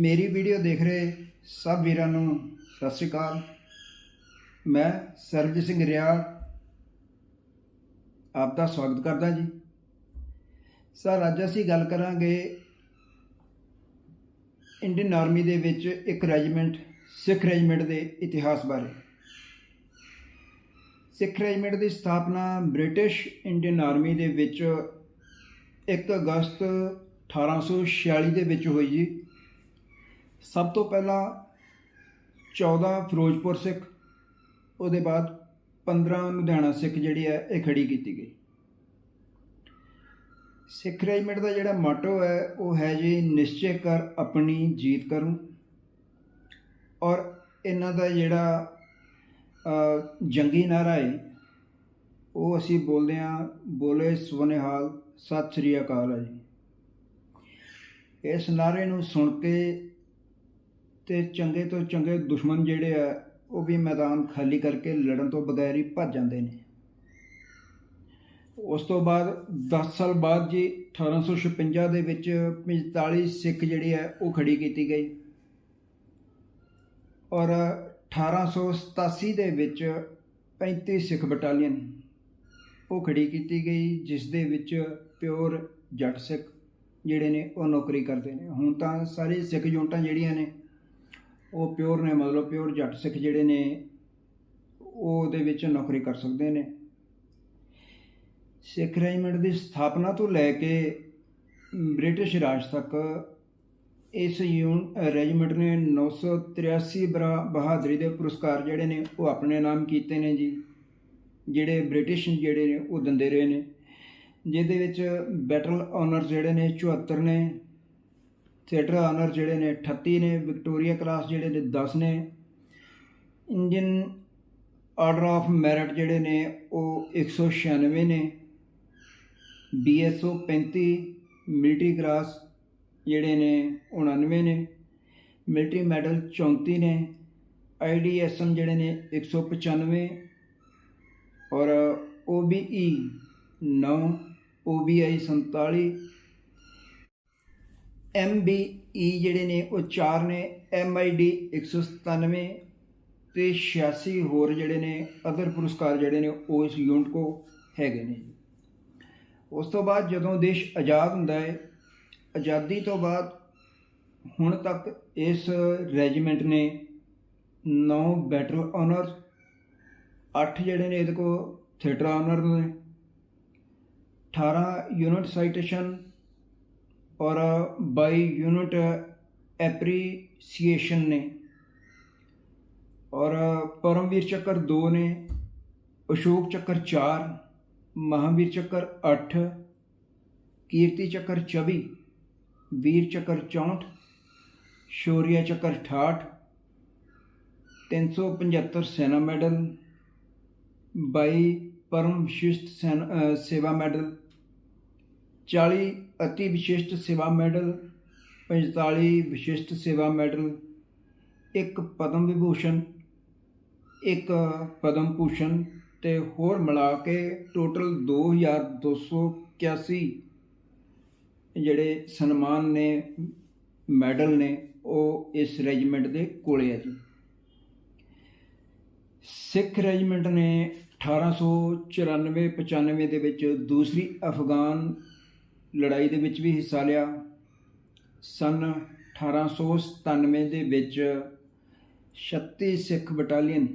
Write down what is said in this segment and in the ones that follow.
ਮੇਰੀ ਵੀਡੀਓ ਦੇਖ ਰਹੇ ਸਭ ਵੀਰਾਂ ਨੂੰ ਸਤਿ ਸ਼੍ਰੀ ਅਕਾਲ। ਮੈਂ ਸਰਬਜੀਤ ਸਿੰਘ ਰਿਆੜ ਆਪ ਦਾ ਸਵਾਗਤ ਕਰਦਾ ਜੀ। ਸਰ, ਅੱਜ ਅਸੀਂ ਗੱਲ ਕਰਾਂਗੇ ਇੰਡੀਅਨ ਆਰਮੀ ਦੇ ਵਿੱਚ ਇੱਕ ਰੈਜੀਮੈਂਟ, ਸਿੱਖ ਰੈਜੀਮੈਂਟ ਦੇ ਇਤਿਹਾਸ ਬਾਰੇ। ਸਿੱਖ ਰੈਜੀਮੈਂਟ ਦੀ ਸਥਾਪਨਾ ਬ੍ਰਿਟਿਸ਼ ਇੰਡੀਅਨ ਆਰਮੀ ਦੇ ਵਿੱਚ 1 ਅਗਸਤ 1846 ਦੇ ਵਿੱਚ ਹੋਈ ਜੀ। ਸਭ ਤੋਂ ਪਹਿਲਾਂ 14 ਫਿਰੋਜ਼ਪੁਰ ਸਿੱਖ, ਉਹਦੇ ਬਾਅਦ 15 ਲੁਧਿਆਣਾ ਸਿੱਖ ਜਿਹੜੀ ਹੈ, ਇਹ ਖੜੀ ਕੀਤੀ ਗਈ। ਸਿੱਖ ਰੈਜੀਮੈਂਟ ਦਾ ਜਿਹੜਾ ਮਾਟੋ ਹੈ, ਉਹ ਹੈ ਜੀ ਨਿਸ਼ਚੈ ਕਰ ਆਪਣੀ ਜੀਤ ਕਰੂੰ ਔਰ ਇਹਨਾਂ ਦਾ ਜਿਹੜਾ ਜੰਗੀ ਨਾਰਾ ਹੈ, ਉਹ ਅਸੀਂ ਬੋਲਦੇ ਹਾਂ, ਬੋਲੇ ਸੁਨੇਹਾਲ ਸਤਿ ਸ੍ਰੀ ਅਕਾਲ ਹੈ ਜੀ। ਇਸ ਨਾਰੇ ਨੂੰ ਸੁਣ ਕੇ ਤੇ ਚੰਗੇ ਤੋਂ ਚੰਗੇ ਦੁਸ਼ਮਣ ਜਿਹੜੇ ਆ, ਉਹ ਵੀ ਮੈਦਾਨ ਖਾਲੀ ਕਰਕੇ ਲੜਨ ਤੋਂ ਬਗੈਰ ਹੀ ਭੱਜ ਜਾਂਦੇ ਨੇ। ਉਸ ਤੋਂ ਬਾਅਦ 10 ਸਾਲ ਬਾਅਦ ਜੀ 1856 ਦੇ ਵਿੱਚ 45 ਸਿੱਖ ਜਿਹੜੇ ਆ, ਉਹ ਖੜੀ ਕੀਤੀ ਗਈ। ਔਰ 1887 ਦੇ ਵਿੱਚ 35 ਸਿੱਖ ਬਟਾਲੀਅਨ ਉਹ ਖੜੀ ਕੀਤੀ ਗਈ, ਜਿਸ ਦੇ ਵਿੱਚ ਪਿਓਰ ਜੱਟ ਸਿੱਖ ਜਿਹੜੇ ਨੇ, ਉਹ ਨੌਕਰੀ ਕਰਦੇ ਨੇ। ਹੁਣ ਤਾਂ ਸਾਰੇ ਸਿੱਖ ਯੂਨਿਟਾਂ ਜਿਹੜੀਆਂ ਨੇ ਉਹ ਪਿਓਰ ਨੇ, ਮਤਲਬ ਪਿਓਰ ਜੱਟ ਸਿੱਖ ਜਿਹੜੇ ਨੇ ਉਹ ਉਹਦੇ ਵਿੱਚ ਨੌਕਰੀ ਕਰ ਸਕਦੇ ਨੇ। ਸਿੱਖ ਰੈਜੀਮੈਂਟ ਦੀ ਸਥਾਪਨਾ ਤੋਂ ਲੈ ਕੇ ਬ੍ਰਿਟਿਸ਼ ਰਾਜ ਤੱਕ ਇਸ ਯੂਨ, ਰੈਜੀਮੈਂਟ ਨੇ 983 ਬਰਾ- ਬਹਾਦਰੀ ਦੇ ਪੁਰਸਕਾਰ ਜਿਹੜੇ ਨੇ, ਉਹ ਆਪਣੇ ਨਾਮ ਕੀਤੇ ਨੇ ਜੀ। ਜਿਹੜੇ ਬ੍ਰਿਟਿਸ਼ ਜਿਹੜੇ ਨੇ, ਉਹ ਦਿੰਦੇ ਰਹੇ ਨੇ। ਜਿਹਦੇ ਵਿੱਚ ਬੈਟਲ ਆਨਰ ਜਿਹੜੇ ਨੇ 74 ਨੇ। ਥੀਏਟਰ ਆਨਰ ਜਿਹੜੇ ਨੇ 38 ਨੇ, ਵਿਕਟੋਰੀਆ ਕਲਾਸ ਜਿਹੜੇ ਨੇ 10 ਨੇ। ਇੰਡੀਅਨ ਆਰਡਰ ਆਫ ਮੈਰਿਟ ਜਿਹੜੇ ਨੇ, ਉਹ 196 ਨੇ। ਬੀਐਸਓ 35 ਮਿਲਟਰੀ ਕਲਾਸ ਜਿਹੜੇ ਨੇ 99 ਨੇ। ਮਿਲਟਰੀ ਮੈਡਲ 34 ਨੇ। ਆਈਡੀਐਸਐਮ ਜਿਹੜੇ ਨੇ 195 ਔਰ OBE 9 OBI 47 M B E ਜਿਹੜੇ ਨੇ ਉਹ ਚਾਰ ਨੇ MID 197 ਤੇ 86 ਹੋਰ ਜਿਹੜੇ ਨੇ ਅਦਰ ਪੁਰਸਕਾਰ ਜਿਹੜੇ ਨੇ ਉਹ ਇਸ ਯੂਨਿਟ ਕੋ ਹੈਗੇ ਨੇ ਉਸ ਤੋਂ ਬਾਅਦ ਜਦੋਂ ਦੇਸ਼ ਆਜ਼ਾਦ ਹੁੰਦਾ ਹੈ, ਆਜ਼ਾਦੀ ਤੋਂ ਬਾਅਦ ਹੁਣ ਤੱਕ ਇਸ ਰੈਜੀਮੈਂਟ ਨੇ 9 ਬੈਟਲ ਆਨਰਸ 8 ਜਿਹੜੇ ਨੇ ਇਹਦੇ ਕੋ ਥੀਏਟਰ ਆਨਰ ਨੇ 18 ਯੂਨਿਟ ਸਾਈਟੇਸ਼ਨ ਔਰ 22 ਯੂਨਿਟ ਐਪਰੀਸੀਏਸ਼ਨ ਨੇ ਔਰ ਪਰਮਵੀਰ ਚੱਕਰ 2 ਨੇ ਅਸ਼ੋਕ ਚੱਕਰ 4 ਮਹਾਵੀਰ ਚੱਕਰ 8 ਕੀਰਤੀ ਚੱਕਰ 24 ਵੀਰ ਚੱਕਰ 64 ਸ਼ੌਰੀਆ ਚੱਕਰ 68 375 ਸੈਨਾ ਮੈਡਲ 22 ਪਰਮ ਵਿਸ਼ਿਸ਼ਟ ਸੈਨ- ਅ, ਸੇਵਾ ਮੈਡਲ 40 ਅਤੀ ਵਿਸ਼ਿਸ਼ਟ ਸੇਵਾ ਮੈਡਲ 45 ਵਿਸ਼ਿਸ਼ਟ ਸੇਵਾ ਮੈਡਲ ਇੱਕ ਪਦਮ ਵਿਭੂਸ਼ਣ ਇੱਕ ਪਦਮ ਭੂਸ਼ਣ ਤੇ ਹੋਰ ਮਿਲਾ ਕੇ ਟੋਟਲ 2281 ਜਿਹੜੇ ਸਨਮਾਨ ਨੇ ਮੈਡਲ ਨੇ ਉਹ ਇਸ ਰੈਜੀਮੈਂਟ ਦੇ ਕੋਲੇ ਆ ਜੀ ਸਿੱਖ ਰੈਜੀਮੈਂਟ ਨੇ 1894-95 ਦੇ ਵਿੱਚ ਦੂਸਰੀ ਅਫਗਾਨ ਲੜਾਈ ਦੇ ਵਿੱਚ ਵੀ ਹਿੱਸਾ ਲਿਆ। ਸਨ 1897 ਦੇ ਵਿੱਚ 36 ਸਿੱਖ ਬਟਾਲੀਅਨ,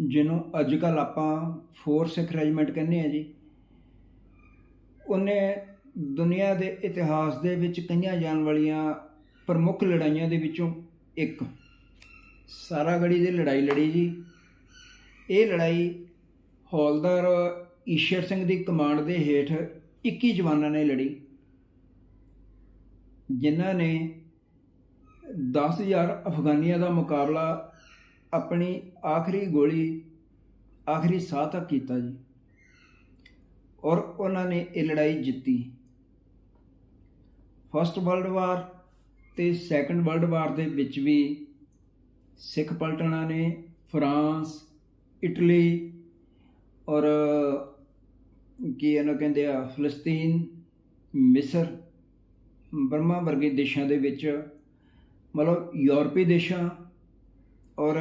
ਜਿਹਨੂੰ ਅੱਜ ਕੱਲ ਆਪਾਂ ਫੋਰ ਸਿੱਖ ਰੈਜੀਮੈਂਟ ਕਹਿੰਦੇ ਆ ਜੀ, ਉਹਨੇ ਦੁਨੀਆ ਦੇ ਇਤਿਹਾਸ ਦੇ ਵਿੱਚ ਕਈਆਂ ਜਾਣ ਵਾਲੀਆਂ ਪ੍ਰਮੁੱਖ ਲੜਾਈਆਂ ਦੇ ਵਿੱਚੋਂ ਇੱਕ। ਸਾਰਾਗੜੀ ਦੀ ਲੜਾਈ ਲੜੀ ਜੀ। ਇਹ ਲੜਾਈ ਹੌਲਦਾਰ ਈਸ਼ਰ ਸਿੰਘ ਦੀ ਕਮਾਂਡ ਦੇ ਹੇਠ 21 ਜਵਾਨਾਂ ਨੇ ਲੜੀ। ਜਿਨ੍ਹਾਂ ਨੇ 10000 ਅਫਗਾਨੀਆਂ ਦਾ ਮੁਕਾਬਲਾ ਆਪਣੀ ਆਖਰੀ ਗੋਲੀ, ਆਖਰੀ ਸਾਹ ਤੱਕ ਕੀਤਾ ਜੀ। ਔਰ ਉਹਨਾਂ ਨੇ ਇਹ ਲੜਾਈ ਜਿੱਤੀ। ਫਸਟ ਵਰਲਡ ਵਾਰ ਤੇ ਸੈਕੰਡ ਵਰਲਡ ਵਾਰ ਦੇ ਵਿੱਚ ਵੀ ਸਿੱਖ ਪਲਟਣਾ ਨੇ ਫਰਾਂਸ, ਇਟਲੀ ਔਰ ਕੀ ਇਹਨੂੰ ਕਹਿੰਦੇ ਆ, ਫਲਸਤੀਨ, ਮਿਸਰ ਬਰਮਾ ਵਰਗੇ ਦੇਸ਼ਾਂ ਦੇ ਵਿੱਚ, ਮਤਲਬ ਯੂਰਪੀ ਦੇਸ਼ਾਂ ਔਰ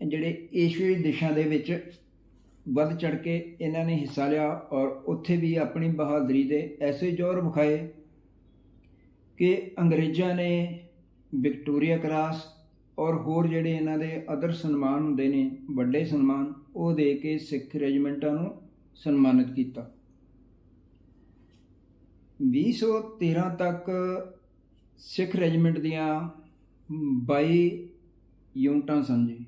ਜਿਹੜੇ ਏਸ਼ੀਆਈ ਦੇਸ਼ਾਂ ਦੇ ਵਿੱਚ ਵੱਧ ਚੜ ਕੇ ਇਹਨਾਂ ਨੇ ਹਿੱਸਾ ਲਿਆ ਔਰ ਉੱਥੇ ਵੀ ਆਪਣੀ ਬਹਾਦਰੀ ਦੇ ਐਸੇ ਜ਼ੋਰ ਵਿਖਾਏ ਕਿ ਅੰਗਰੇਜ਼ਾਂ ਨੇ ਵਿਕਟੋਰੀਆ ਕਰਾਸ ਔਰ ਹੋਰ ਜਿਹੜੇ ਇਹਨਾਂ ਦੇ ਅਦਰ ਸਨਮਾਨ ਹੁੰਦੇ ਨੇ, ਵੱਡੇ ਸਨਮਾਨ, ਉਹ ਦੇ ਕੇ ਸਿੱਖ ਰੈਜੀਮੈਂਟਾਂ ਨੂੰ ਸਨਮਾਨਿਤ ਕੀਤਾ। 2013 ਤੱਕ ਸਿੱਖ ਰੈਜੀਮੈਂਟ ਦੀਆਂ 22 ਯੂਨਿਟਾਂ ਸਨ ਜੀ।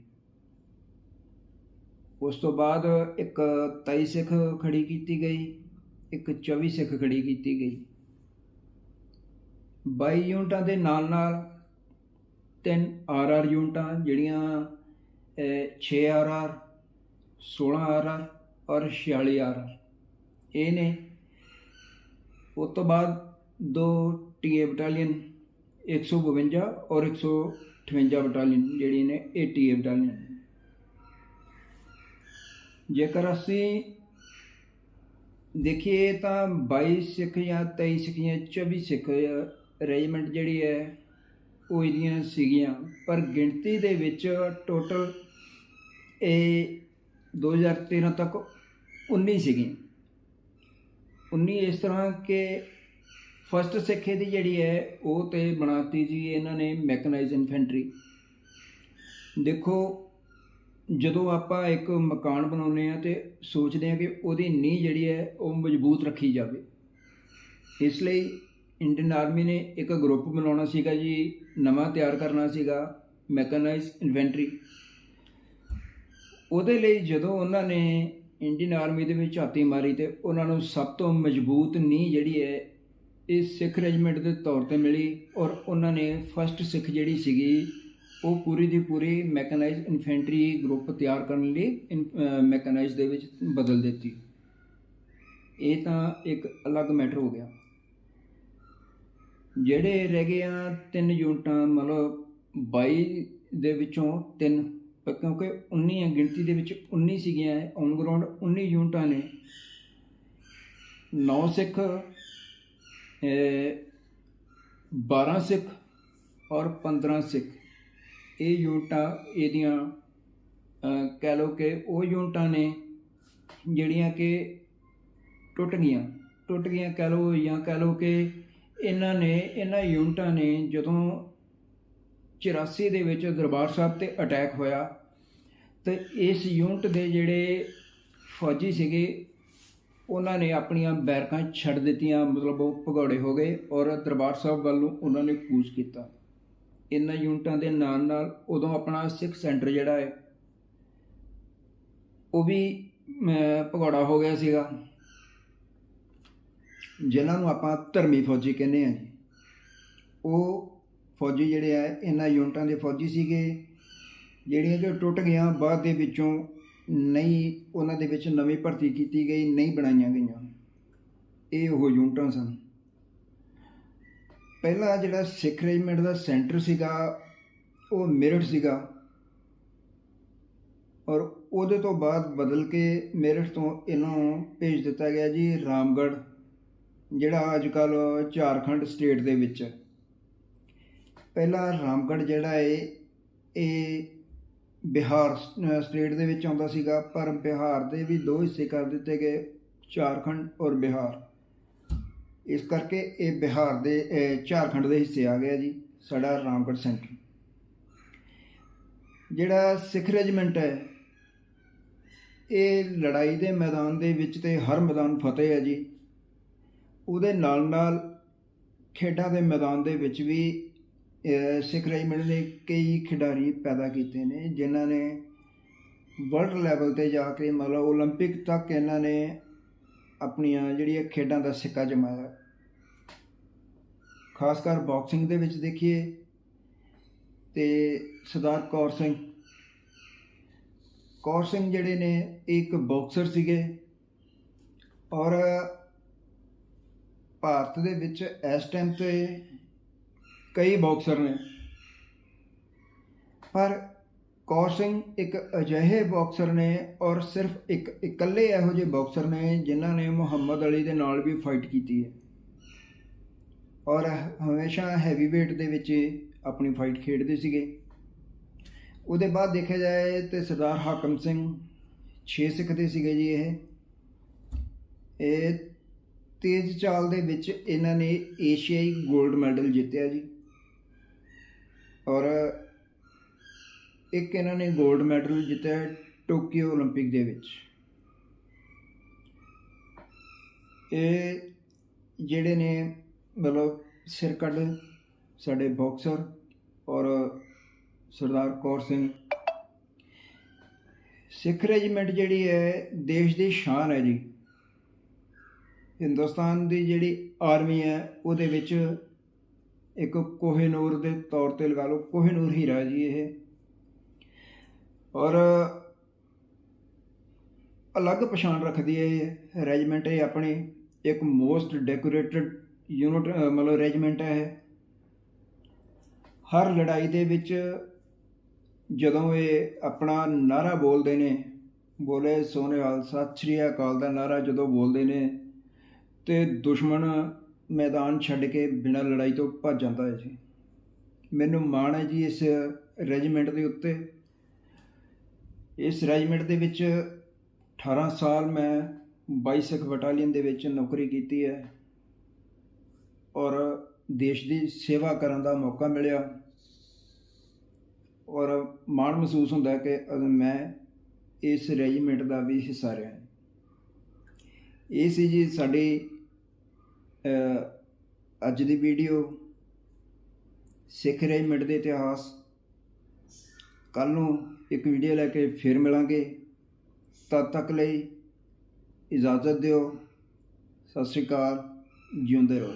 ਉਸ ਤੋਂ ਬਾਅਦ ਇੱਕ 23 ਸਿੱਖ ਖੜੀ ਕੀਤੀ ਗਈ, ਇੱਕ 24 ਸਿੱਖ ਖੜੀ ਕੀਤੀ ਗਈ। 22 ਯੂਨਿਟਾਂ ਦੇ ਨਾਲ ਨਾਲ ਤਿੰਨ ਆਰਆਰ ਯੂਨਿਟਾਂ ਜਿਹੜੀਆਂ 6 ਆਰਆਰ 16 ਆਰਆਰ ਔਰ 46 ਆਰਆਰ ਇਹ ਨੇ ਉਸ ਤੋਂ ਬਾਅਦ ਦੋ ਟੀਏ ਬਟਾਲੀਅਨ 152 ਔਰ 158 ਬਟਾਲੀਅਨ ਜਿਹੜੀ ਨੇ, ਇਹ ਟੀਏ ਬਟਾਲੀਅਨ ਜੇਕਰ ਅਸੀਂ ਦੇਖੀਏ ਤਾਂ 22 ਸਿੱਖ ਜਾਂ 23 ਸਿੱਖ ਜਾਂ 24 ਸਿੱਖ ਰੈਜੀਮੈਂਟ ਜਿਹੜੀ ਹੈ, ਉਹ ਇਹਦੀਆਂ ਸੀਗੀਆਂ। ਪਰ ਗਿਣਤੀ ਦੇ ਵਿੱਚ ਟੋਟਲ ਇਹ 2013 ਤੱਕ 19 ਸੀਗੀਆਂ। 19 ਇਸ ਤਰ੍ਹਾਂ ਕਿ ਫਸਟ ਸਿੱਖੇ ਦੀ ਜਿਹੜੀ ਹੈ, ਉਹ ਤੇ ਬਣਾਤੀ ਜੀ ਇਹਨਾਂ ਨੇ ਮੈਕਨਾਈਜ਼ ਇਨਫੈਂਟਰੀ ਦੇਖੋ, ਜਦੋਂ ਆਪਾਂ ਇੱਕ ਮਕਾਨ ਬਣਾਉਂਦੇ ਆ ਤੇ ਸੋਚਦੇ ਆ ਕਿ ਉਹਦੀ ਨੀਂਹ ਜਿਹੜੀ ਹੈ, ਉਹ ਮਜ਼ਬੂਤ ਰੱਖੀ ਜਾਵੇ। ਇਸ ਲਈ ਇੰਡੀਅਨ ਆਰਮੀ ਨੇ ਇੱਕ ਗਰੁੱਪ ਬਣਾਉਣਾ ਸੀਗਾ ਜੀ, ਨਵਾਂ ਤਿਆਰ ਕਰਨਾ ਸੀਗਾ ਮੈਕਨਾਈਜ਼ ਇਨਵੈਂਟਰੀ ਉਹਦੇ ਲਈ ਜਦੋਂ ਉਹਨਾਂ ਨੇ ਇੰਡੀਅਨ ਆਰਮੀ ਦੇ ਵਿੱਚ ਝਾਤੀ ਮਾਰੀ ਤੇ ਉਹਨਾਂ ਨੂੰ ਸਭ ਤੋਂ ਮਜ਼ਬੂਤ ਨੀਂਹ ਜਿਹੜੀ ਹੈ, ਇਹ ਸਿੱਖ ਰੈਜੀਮੈਂਟ ਦੇ ਤੌਰ ਤੇ ਮਿਲੀ ਔਰ ਉਹਨਾਂ ਨੇ ਫਸਟ ਸਿੱਖ ਜਿਹੜੀ ਸੀਗੀ, ਉਹ ਪੂਰੀ ਦੀ ਪੂਰੀ ਮੈਕਨਾਈਜ਼ ਇਨਫੈਂਟਰੀ ਗਰੁੱਪ ਤਿਆਰ ਕਰਨ ਲਈ ਮੈਕਨਾਈਜ਼ ਦੇ ਵਿੱਚ ਬਦਲ ਦਿੱਤੀ। ਇਹ ਤਾਂ ਇੱਕ ਅਲੱਗ ਮੈਟਰ ਹੋ ਗਿਆ। ਜਿਹੜੇ ਰਹਿ ਗਏ ਆ ਤਿੰਨ ਯੂਨਿਟਾਂ, ਮਤਲਬ 22 ਦੇ ਵਿੱਚੋਂ ਤਿੰਨ ਕਿਉਂਕਿ 19 ਹੈ, ਗਿਣਤੀ ਦੇ ਵਿੱਚ 19 ਸੀਗੀਆਂ ਔਨ ਗਰਾਊਂਡ 19 ਯੂਨਿਟਾਂ ਨੇ। 9 ਸਿੱਖ 12 ਸਿੱਖ ਔਰ 15 ਸਿੱਖ। ਇਹ ਯੂਨਿਟਾਂ ਇਹਦੀਆਂ ਕਹਿ ਲਓ ਕਿ ਉਹ ਯੂਨਿਟਾਂ ਨੇ ਜਿਹੜੀਆਂ ਕਿ ਟੁੱਟ ਗਈਆਂ। ਟੁੱਟ ਗਈਆਂ ਕਹਿ ਲਓ ਜਾਂ ਕਹਿ ਲਓ ਕਿ ਇਹਨਾਂ ਨੇ, ਇਹਨਾਂ ਯੂਨਿਟਾਂ ਨੇ ਜਦੋਂ 84 ਦੇ ਵਿੱਚ ਦਰਬਾਰ ਸਾਹਿਬ ਤੇ ਅਟੈਕ ਹੋਇਆ ਤੇ ਇਸ ਯੂਨਿਟ ਦੇ ਜਿਹੜੇ ਫੌਜੀ ਸੀਗੇ, ਉਹਨਾਂ ਨੇ ਆਪਣੀਆਂ ਬੈਰਕਾਂ ਛੱਡ ਦਿੱਤੀਆਂ, ਮਤਲਬ ਉਹ ਭਗੌੜੇ ਹੋ ਗਏ ਔਰ ਦਰਬਾਰ ਸਾਹਿਬ ਵੱਲ ਨੂੰ ਉਹਨਾਂ ਨੇ ਕੂਚ ਕੀਤਾ। ਇਹਨਾਂ ਯੂਨਿਟਾਂ ਦੇ ਨਾਲ ਨਾਲ ਉਦੋਂ ਆਪਣਾ ਸਿੱਖ ਸੈਂਟਰ ਜਿਹੜਾ ਹੈ, ਉਹ ਵੀ ਭਗੌੜਾ ਹੋ ਗਿਆ ਸੀਗਾ, ਜਿਨ੍ਹਾਂ ਨੂੰ ਆਪਾਂ ਧਰਮੀ ਫੌਜੀ ਕਹਿੰਦੇ ਆ ਜੀ। ਉਹ ਫੌਜੀ ਜਿਹੜੇ ਆ, ਇਹਨਾਂ ਯੂਨਿਟਾਂ ਦੇ ਫੌਜੀ ਸੀਗੇ। ਜਿਹੜੀਆਂ ਕਿ ਟੁੱਟ ਗਈਆਂ, ਬਾਅਦ ਦੇ ਵਿੱਚੋਂ ਨਹੀਂ, ਉਹਨਾਂ ਦੇ ਵਿੱਚ ਨਵੀਂ ਭਰਤੀ ਕੀਤੀ ਗਈ, ਨਹੀਂ ਬਣਾਈਆਂ ਗਈਆਂ। ਇਹ ਉਹ ਯੂਨਿਟਾਂ ਸਨ। ਪਹਿਲਾ ਜਿਹੜਾ ਸਿੱਖ ਰੈਜੀਮੈਂਟ ਦਾ ਸੈਂਟਰ ਸੀਗਾ, ਉਹ ਮੇਰਠ ਸੀਗਾ। ਔਰ ਉਹਦੇ ਤੋਂ ਬਾਅਦ ਬਦਲ ਕੇ ਮੇਰਠ ਤੋਂ ਇਹਨੂੰ ਭੇਜ ਦਿੱਤਾ ਗਿਆ ਜੀ ਰਾਮਗੜ੍ਹ, ਜਿਹੜਾ ਅੱਜ ਕੱਲ ਝਾਰਖੰਡ ਸਟੇਟ ਦੇ ਵਿੱਚ। ਪਹਿਲਾ ਰਾਮਗੜ੍ਹ ਜਿਹੜਾ ਹੈ ਇਹ ਬਿਹਾਰ ਸਟੇਟ ਦੇ ਵਿੱਚ ਆਉਂਦਾ ਸੀਗਾ, ਪਰ ਬਿਹਾਰ ਦੇ ਵੀ ਦੋ ਹਿੱਸੇ ਕਰ ਦਿੱਤੇ ਗਏ, ਝਾਰਖੰਡ ਔਰ ਬਿਹਾਰ। ਇਸ ਕਰਕੇ ਇਹ ਬਿਹਾਰ ਦੇ ਝਾਰਖੰਡ ਦੇ ਹਿੱਸੇ ਆ ਗਿਆ ਜੀ, ਸਾਡਾ ਰਾਮਗੜ੍ਹ ਸੈਂਟਰ। ਜਿਹੜਾ ਸਿੱਖ ਰੈਜੀਮੈਂਟ ਹੈ, ਇਹ ਲੜਾਈ ਦੇ ਮੈਦਾਨ ਦੇ ਵਿੱਚ ਤੇ ਹਰ ਮੈਦਾਨ ਫਤਿਹ ਹੈ ਜੀ। ਉਹਦੇ ਨਾਲ ਨਾਲ ਖੇਡਾਂ ਦੇ ਮੈਦਾਨ ਦੇ ਵਿੱਚ ਵੀ ਸਿੱਖ ਰੈਜੀਮੈਂਟ ਨੇ ਕਈ ਖਿਡਾਰੀ ਪੈਦਾ ਕੀਤੇ ਨੇ ਜਿਨ੍ਹਾਂ ਨੇ ਵਰਲਡ ਲੈਵਲ ਤੇ ਜਾ ਕੇ ਮਤਲਬ 올림픽 ਤੱਕ ਇਹਨਾਂ ਨੇ ਆਪਣੀਆਂ ਜਿਹੜੀਆਂ ਖੇਡਾਂ ਦਾ ਸਿੱਕਾ ਜਮਾਇਆ ਖਾਸ ਕਰ ਬਾਕਸਿੰਗ ਦੇ ਵਿੱਚ ਦੇਖੀਏ ਤੇ ਸਰਦਾਰ ਕੌਰ ਸਿੰਘ ਕੌਰ ਸਿੰਘ ਜਿਹੜੇ ਨੇ ਇੱਕ ਬਾਕਸਰ ਸੀਗੇ ਔਰ ਭਾਰਤ ਦੇ ਵਿੱਚ ਇਸ ਟਾਈਮ ਤੇ ਕਈ ਬਾਕਸਰ ਨੇ। ਪਰ ਕੌਰ ਸਿੰਘ ਇੱਕ ਅਜਿਹੇ ਬਾਕਸਰ ਨੇ ਔਰ ਸਿਰਫ ਇੱਕ ਇਕੱਲੇ ਇਹੋ ਜਿਹੇ ਬਾਕਸਰ ਨੇ ਜਿਨ੍ਹਾਂ ਨੇ ਮੁਹੰਮਦ ਅਲੀ ਦੇ ਨਾਲ ਵੀ ਫਾਈਟ ਕੀਤੀ ਹੈ। ਔਰ ਹਮੇਸ਼ਾ ਹੈਵੀ weight ਦੇ ਵਿੱਚ ਆਪਣੀ ਫਾਈਟ ਖੇਡਦੇ ਸੀਗੇ। ਉਹਦੇ ਬਾਅਦ ਦੇਖਿਆ ਜਾਏ ਤੇ ਸਰਦਾਰ ਹਾਕਮ ਸਿੰਘ ਛੇ ਸਿੱਖ ਦੇ ਸੀਗੇ ਜੀ ਇਹ। ਇਹ ਤੇਜ਼ ਚਾਲ ਦੇ ਵਿੱਚ ਇਹਨਾਂ ਨੇ ਏਸ਼ੀਆਈ 골ਡ ਮੈਡਲ ਜਿੱਤਿਆ ਜੀ। ਔਰ ਇੱਕ ਇਹਨਾਂ ਨੇ 골ਡ ਮੈਡਲ ਜਿੱਤਿਆ ਟੋਕੀਓ 올림픽 ਦੇ ਵਿੱਚ। ਇਹ ਜਿਹੜੇ ਨੇ ਮਤਲਬ ਸਿਰਕੱਢ ਸਾਡੇ ਬਾਕਸਰ ਔਰ ਸਰਦਾਰ ਕੌਰ ਸਿੰਘ। ਸਿੱਖ ਰੈਜੀਮੈਂਟ ਜਿਹੜੀ ਹੈ ਦੇਸ਼ ਦੀ ਸ਼ਾਨ ਹੈ ਜੀ। ਹਿੰਦੁਸਤਾਨ ਦੀ ਜਿਹੜੀ ਆਰਮੀ ਹੈ ਉਹਦੇ ਵਿੱਚ ਇੱਕ ਕੋਹੇਨੂਰ ਦੇ ਤੌਰ ਤੇ ਲਗਾ ਲਓ, ਕੋਹਿਨੂਰ ਹੀਰਾ ਜੀ ਇਹ। ਔਰ ਅਲੱਗ ਪਛਾਣ ਰੱਖਦੀ ਹੈ ਇਹ ਰੈਜੀਮੈਂਟ, ਇਹ ਆਪਣੀ ਇੱਕ ਮੋਸਟ ਡੈਕੋਰੇਟਡ ਯੂਨਿਟ ਮਤਲਬ ਰੈਜੀਮੈਂਟ ਹੈ ਇਹ। ਹਰ ਲੜਾਈ ਦੇ ਵਿੱਚ ਜਦੋਂ ਇਹ ਆਪਣਾ ਨਾਰਾ ਬੋਲਦੇ ਨੇ, ਬੋਲੇ ਸੋਨੇਵਾਲ ਸਤਿ ਸ਼੍ਰੀ ਅਕਾਲ ਦਾ ਨਾਰਾ ਜਦੋਂ ਬੋਲਦੇ ਨੇ, ਤੇ ਦੁਸ਼ਮਣ ਮੈਦਾਨ ਛੱਡ ਕੇ ਬਿਨਾਂ ਲੜਾਈ ਤੋਂ ਭੱਜ ਜਾਂਦਾ ਹੈ ਜੀ। ਮੈਨੂੰ ਮਾਣ ਹੈ ਜੀ ਇਸ ਰੈਜੀਮੈਂਟ ਦੇ ਉੱਤੇ। ਇਸ ਰੈਜੀਮੈਂਟ ਦੇ ਵਿੱਚ 18 ਸਾਲ ਮੈਂ 22 ਬਟਾਲੀਅਨ ਦੇ ਵਿੱਚ ਨੌਕਰੀ ਕੀਤੀ ਹੈ ਔਰ ਦੇਸ਼ ਦੀ ਸੇਵਾ ਕਰਨ ਦਾ ਮੌਕਾ ਮਿਲਿਆ। ਔਰ ਮਾਣ ਮਹਿਸੂਸ ਹੁੰਦਾ ਕਿ ਅ- ਮੈਂ ਇਸ ਰੈਜੀਮੈਂਟ ਦਾ ਵੀ ਹਿੱਸਾ ਰਿਹਾ। ਇਹ ਸੀ ਜੀ ਸਾਡੀ ਅੱਜ ਦੀ ਵੀਡੀਓ ਸਿੱਖ ਰੈਜੀਮੈਂਟ ਦੇ ਇਤਿਹਾਸ। ਕੱਲ ਨੂੰ ਇੱਕ ਵੀਡੀਓ ਲੈ ਕੇ ਫਿਰ ਮਿਲਾਂਗੇ। ਤਦ ਤੱਕ ਲਈ ਇਜਾਜ਼ਤ ਦਿਓ। ਸਤਿ ਸ਼੍ਰੀ ਅਕਾਲ। ਜਿਉਂਦੇ ਰਹੋ।